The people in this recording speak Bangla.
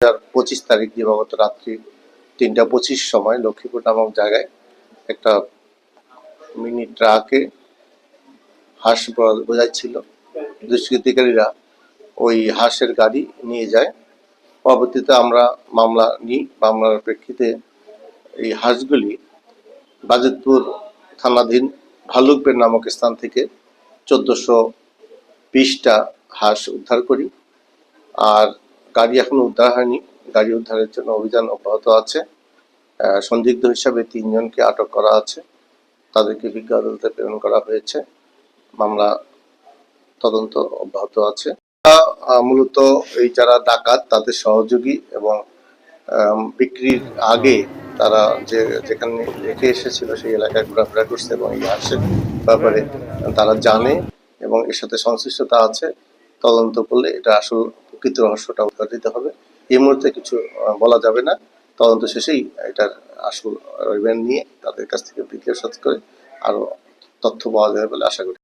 হাজার পঁচিশ তারিখ দিবাগত রাত্রি তিনটা পঁচিশ সময় লক্ষ্মীপুর নামক জায়গায় একটা মিনি ট্রাকে হাঁস বোঝাচ্ছিল। দুষ্কৃতিকারীরা ওই হাঁসের গাড়ি নিয়ে যায়। পরবর্তীতে আমরা মামলা নিই। মামলার প্রেক্ষিতে এই হাঁসগুলি বাজিতপুর থানাধীন ভালুকবের নামক স্থান থেকে চোদ্দশো বিশটা হাঁস উদ্ধার করি। আর গাড়ি এখনও উদ্ধার হয়নি। গাড়ি উদ্ধারের জন্য অভিযান অব্যাহত আছে। সন্দিগ্ধ হিসাবে তিনজনকে আটক করা আছে। তাদেরকে বিজ্ঞ আদালতে প্রেরণ করা হয়েছে। মামলা তদন্ত অব্যাহত আছে। মূলত এই যারা ডাকাত, তাদের সহযোগী এবং বিক্রির আগে তারা যে, যেখানে রেখে এসেছিল সেই এলাকায় ঘোরাফেরা করছে এবং এই হাঁসের ব্যাপারে তারা জানে এবং এর সাথে সংশ্লিষ্টতা আছে। তদন্ত করলে এটা আসল প্রকৃত রহস্যটা দিতে হবে। এই মুহূর্তে কিছু বলা যাবে না। তদন্ত শেষেই এটার আসল রিমান্ড নিয়ে তাদের কাছ থেকে বিজ্ঞাসাত করে আরও তথ্য পাওয়া যাবে বলে আশা করি।